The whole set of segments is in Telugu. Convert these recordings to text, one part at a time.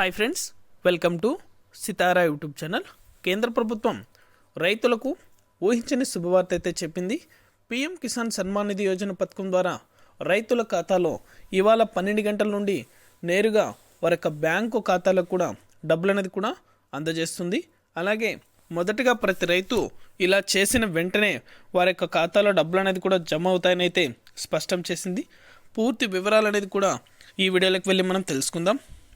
Hi friends welcome to Sitara YouTube channel కేంద్ర ప్రభుత్వం రైతులకు ఊహించని శుభవార్త అయితే చెప్పింది. పీఎం కిసాన్ సన్మాన్ నిధి యోజన పథకం ద్వారా రైతుల ఖాతాలో ఇవాళ పన్నెండు గంటల నుండి నేరుగా వారి యొక్క బ్యాంకు ఖాతాలకు కూడా డబ్బులు అనేది కూడా అందజేస్తుంది. అలాగే మొదటగా ప్రతి రైతు ఇలా చేసిన వెంటనే వారి యొక్క ఖాతాలో డబ్బులు అనేది కూడా జమ అవుతాయని అయితే స్పష్టం చేసింది. పూర్తి వివరాలు అనేది కూడా ఈ వీడియోలోకి వెళ్ళి మనం తెలుసుకుందాం.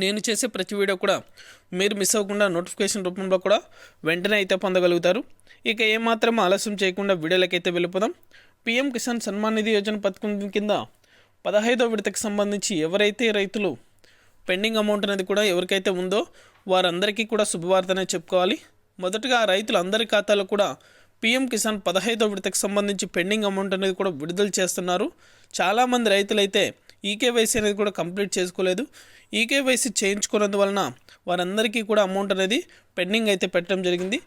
నేను చేసే ప్రతి వీడియో కూడా మీరు మిస్ అవ్వకుండా నోటిఫికేషన్ రూపంలో కూడా వెంటనే అయితే పొందగలుగుతారు. ఇక ఏమాత్రం ఆలస్యం చేయకుండా వీడియోలకైతే వెళ్ళిపోదాం. పీఎం కిసాన్ సన్మాన్ నిధి యోజన పథకం కింద పదహైదో విడతకు సంబంధించి ఎవరైతే రైతులు పెండింగ్ అమౌంట్ అనేది కూడా ఎవరికైతే ఉందో వారందరికీ కూడా శుభవార్తనే చెప్పుకోవాలి. మొదటగా రైతులందరి ఖాతాలో కూడా పీఎం కిసాన్ పదహైదో విడతకు సంబంధించి పెండింగ్ అమౌంట్ అనేది కూడా విడుదల చేస్తున్నారు. చాలామంది రైతులైతే ఈకేవైసీ అనేది కూడా కంప్లీట్ చేసుకోలేదు. ఈకేవైసీ చేయించుకున్నందువలన వారందరికీ కూడా అమౌంట్ అనేది పెండింగ్ అయితే పెట్టడం జరిగింది.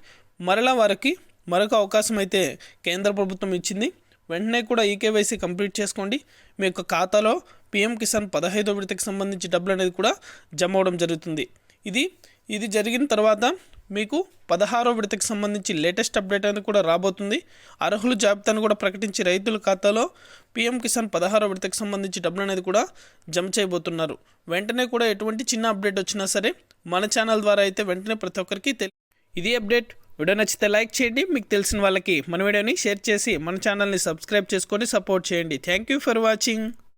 మరలా వారికి మరొక అవకాశం అయితే కేంద్ర ప్రభుత్వం ఇచ్చింది. వెంటనే కూడా ఈకేవైసీ కంప్లీట్ చేసుకోండి. మీ యొక్క ఖాతాలో పీఎం కిసాన్ పదహైదో విడతకి సంబంధించి డబ్బులు అనేది కూడా జమ అవడం జరుగుతుంది. ఇది ఇది జరిగిన తర్వాత మీకు పదహారో విడతకి సంబంధించి లేటెస్ట్ అప్డేట్ అనేది కూడా రాబోతుంది. అర్హుల జాబితాను కూడా ప్రకటించి రైతుల ఖాతాలో పీఎం కిసాన్ పదహారో విడతకి సంబంధించి డబ్బులు అనేది కూడా జమ చేయబోతున్నారు. వెంటనే కూడా ఎటువంటి చిన్న అప్డేట్ వచ్చినా సరే మన ఛానల్ ద్వారా అయితే వెంటనే ప్రతి ఒక్కరికి తెలి ఇది అప్డేట్. వీడియో నచ్చితే లైక్ చేయండి. మీకు తెలిసిన వాళ్ళకి మన వీడియోని షేర్ చేసి మన ఛానల్ని సబ్స్క్రైబ్ చేసుకొని సపోర్ట్ చేయండి. Thank you for watching.